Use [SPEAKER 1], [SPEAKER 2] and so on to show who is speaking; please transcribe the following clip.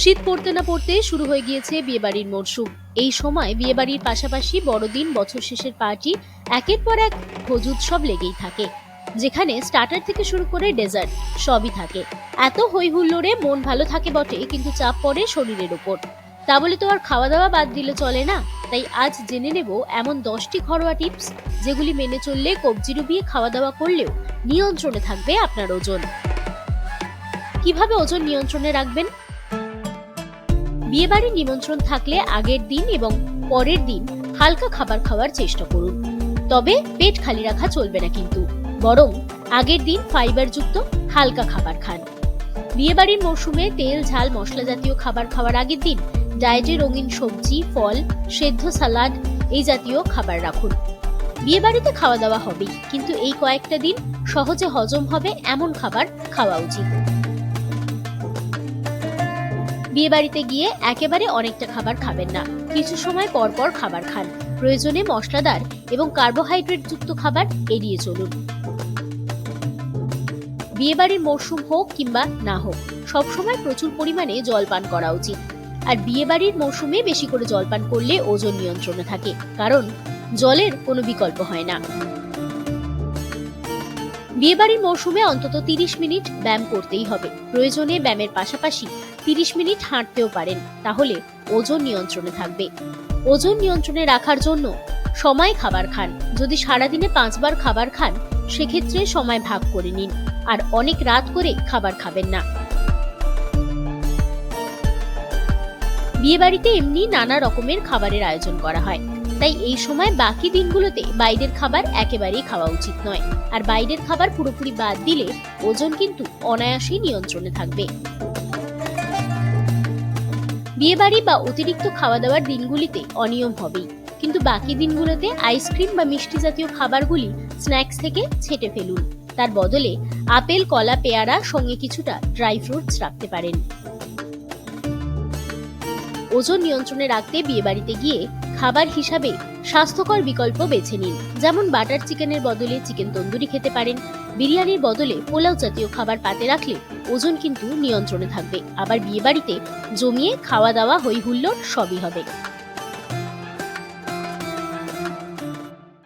[SPEAKER 1] শীত পড়তে না পড়তে শুরু হয়ে গিয়েছে বিয়েবাড়ির মরশুম। এই সময় বিয়েবাড়ির পাশাপাশি বড়দিন, বছর শেষের পার্টি, একের পর এক ভোজ উৎসব লেগেই থাকে। যেখানে স্টার্টার থেকে শুরু করে ডেজার্ট সবই থাকে। এত হই হুল্লোড়ে মন ভালো থাকে বটে, কিন্তু চাপ পড়ে শরীরের ওপর। তা বলে তো আর খাওয়া দাওয়া বাদ দিলে চলে না? তাই আজ জেনে নেব এমন দশটি ঘরোয়া টিপস, যেগুলি মেনে চললে কবজি ডুবিয়ে খাওয়া দাওয়া করলেও নিয়ন্ত্রণে থাকবে আপনার ওজন। কীভাবে ওজন নিয়ন্ত্রণে রাখবেন? বিয়েবাড়ির নিমন্ত্রণ থাকলে আগের দিন এবং পরের দিন হালকা খাবার খাওয়ার চেষ্টা করুন। তবে পেট খালি রাখা চলবে না কিন্তু, বরং আগের দিন ফাইবারযুক্ত হালকা খাবার খান। বিয়েবাড়ির মরশুমে তেল, ঝাল, মশলা জাতীয় খাবার খাওয়ার আগের দিন ডায়েটে রঙিন সবজি, ফল, সেদ্ধ সালাড এই জাতীয় খাবার রাখুন। বিয়েবাড়িতে খাওয়া দাওয়া হবেই, কিন্তু এই কয়েকটা দিন সহজে হজম হবে এমন খাবার খাওয়া উচিত। বিয়ে বাড়িতে গিয়ে একেবারে অনেকটা খাবার খাবেন না। কিছু সময় পর পর খাবার খান। প্রয়োজনে মশলাদার এবং কার্বোহাইড্রেট যুক্ত খাবার এড়িয়ে চলুন। বিয়েবাড়ির মরশুম হোক কিংবা না হোক, সবসময় প্রচুর পরিমাণে জল পান করা উচিত। আর বিয়েবাড়ির মরশুমে বেশি করে জল পান করলে ওজন নিয়ন্ত্রণে থাকে, কারণ জলের কোনো বিকল্প হয় না। বিয়েবাড়ির মরশুমে অন্তত তিরিশ মিনিট ব্যায়াম করতেই হবে। প্রয়োজনে ব্যায়ামের পাশাপাশি তিরিশ মিনিট হাঁটতেও পারেন, তাহলে ওজন নিয়ন্ত্রণে থাকবে। ওজন নিয়ন্ত্রণে রাখার জন্য সময় খাবার খান। যদি সারাদিনে পাঁচবার খাবার খান, সেক্ষেত্রে সময় ভাগ করে নিন, আর অনেক রাত করে খাবার খাবেন না। বিয়েবাড়িতে এমনি নানা রকমের খাবারের আয়োজন করা হয়। তাই এই সময় বাকি দিনগুলোতে বাইরের খাবার একেবারেই খাওয়া উচিত নয়। আর বাইরের খাবার পুরোপুরি বাদ দিলে ওজন কিন্তু অনায়াসেই নিয়ন্ত্রণে থাকবে। বিয়েবাড়ি বা অতিরিক্ত খাওয়া দাওয়ার দিনগুলিতে অনিয়ম হবেই। কিন্তু বাকি দিনগুলোতে আইসক্রিম বা মিষ্টি জাতীয় খাবারগুলি স্ন্যাক্স থেকে ছেটে ফেলুন। তার বদলে আপেল, কলা, পেয়ারা সঙ্গে কিছুটা ড্রাই ফ্রুটস রাখতে পারেন। ওজন নিয়ন্ত্রণে রাখতে বিয়েবাড়িতে গিয়ে খাবার হিসাবে স্বাস্থ্যকর বিকল্প বেছে নিন। যেমন বাটার চিকেনের বদলে চিকেন তন্দুরি খেতে পারেন, বিরিয়ানির বদলে পোলাও জাতীয় খাবার পাতে রাখলে ওজন কিন্তু নিয়ন্ত্রণে থাকবে। আবার বিয়েবাড়িতে জমিয়ে খাওয়া দাওয়া হই সবই হবে।